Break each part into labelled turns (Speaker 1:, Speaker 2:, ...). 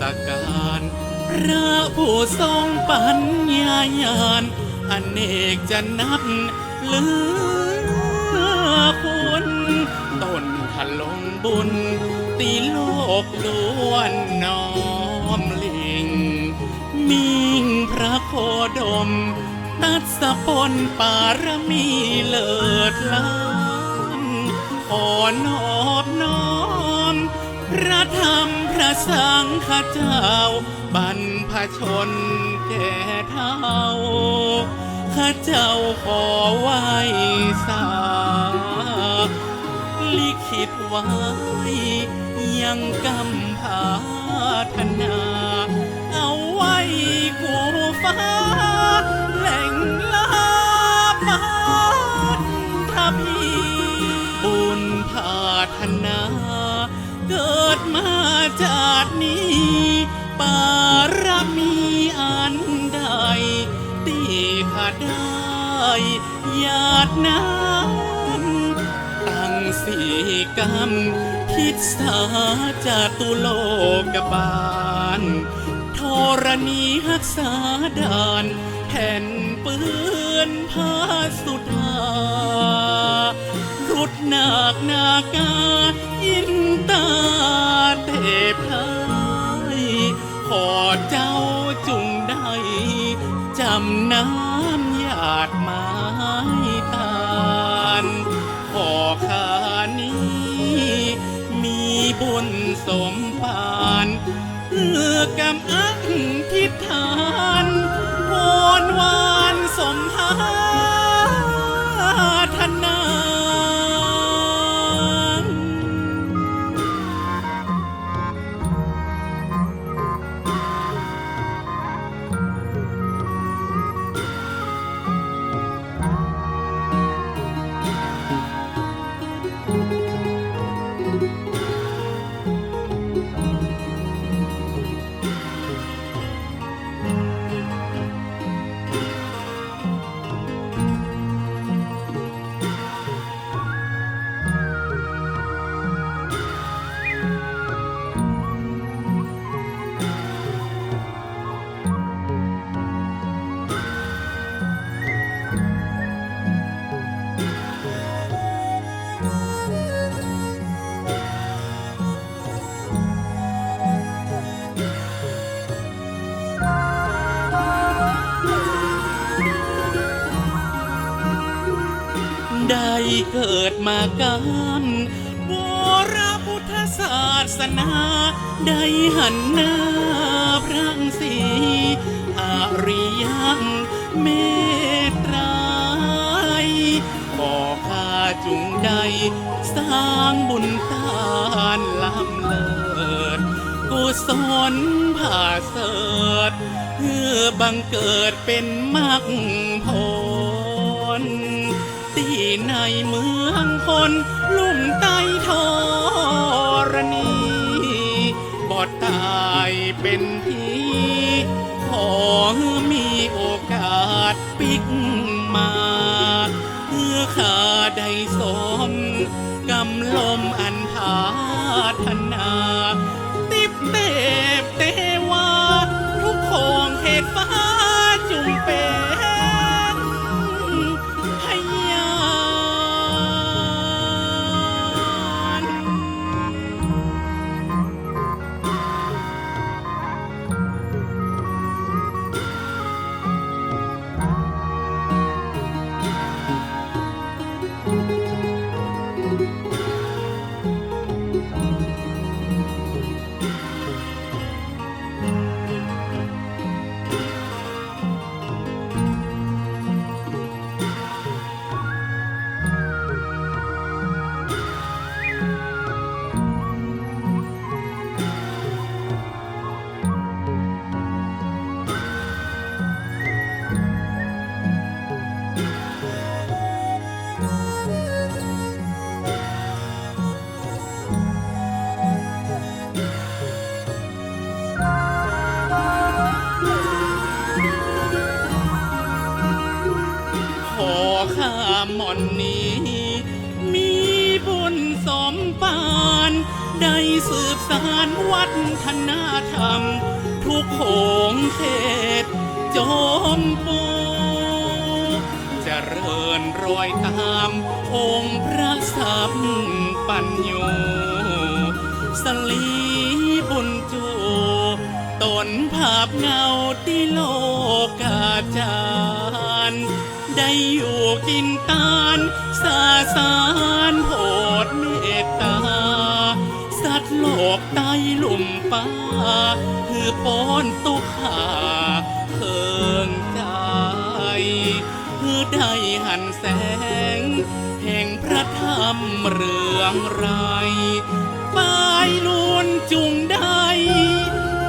Speaker 1: สการพระผู้ทรงปัญญายานอเนกจะนับเหลือคุณต้นขลงบุญ ตีโลกล้วนน้อมลิง มิ่งพระโคดม ตัดสะปนปารมีเลิศล้ำขอนอบน้อม พระธรรมพระสังฆเจ้า บรรพชนแก่เท่าข้าเจ้าขอไหว้สาลิขิตไว้ยังกำพาธนา เอาไว้กูฟ้า มาจากนี้ปารมีอันใดตีข้าได้หยาดน้ำตั้งสี่กรรมพิษสาจาตุโลกบาลธรณีหักษาดานแผ่นปืนผ้าสุธารุดหนักนากาำน้ำหยาดไม้ตาลขอขานี้ มีบุญสมปานเพื่อกำอักทิฏฐาน ได้เกิดมากันวราพุทธศาสนาได้หันหน้าพระสีอาริยังเมตไตรยขอข้าจุงใดสร้างบุญตานลำเลิศกุศลผ่าเสดเพื่อบังเกิดเป็นมรรคผล ที่ในเมืองคนลุ่มใต้ทรณีบอดตายเป็นทีขอมีโอกาสปิกมาเพื่อข้าได้สมกำลมอันพาธนา ติบเต ข้าหม่อนนี้ มีบุญสมปานได้สืบสารวัฒนธรรม ทุกโขงเขตจอมปูเจริญรอยตามองค์พระสัมปัญโยสลีบุญจูตนภาพเงาที่โลกาจารย์ ได้อยู่กินตานสาสารโพดเมตตา สัตว์โลกใต้หลุมป่าคือปอนตุขาเพิงใจคือได้หันแสง แห่งพระธรรมเรืองไรป้ายล้วนจุงได้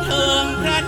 Speaker 1: เทิงพระ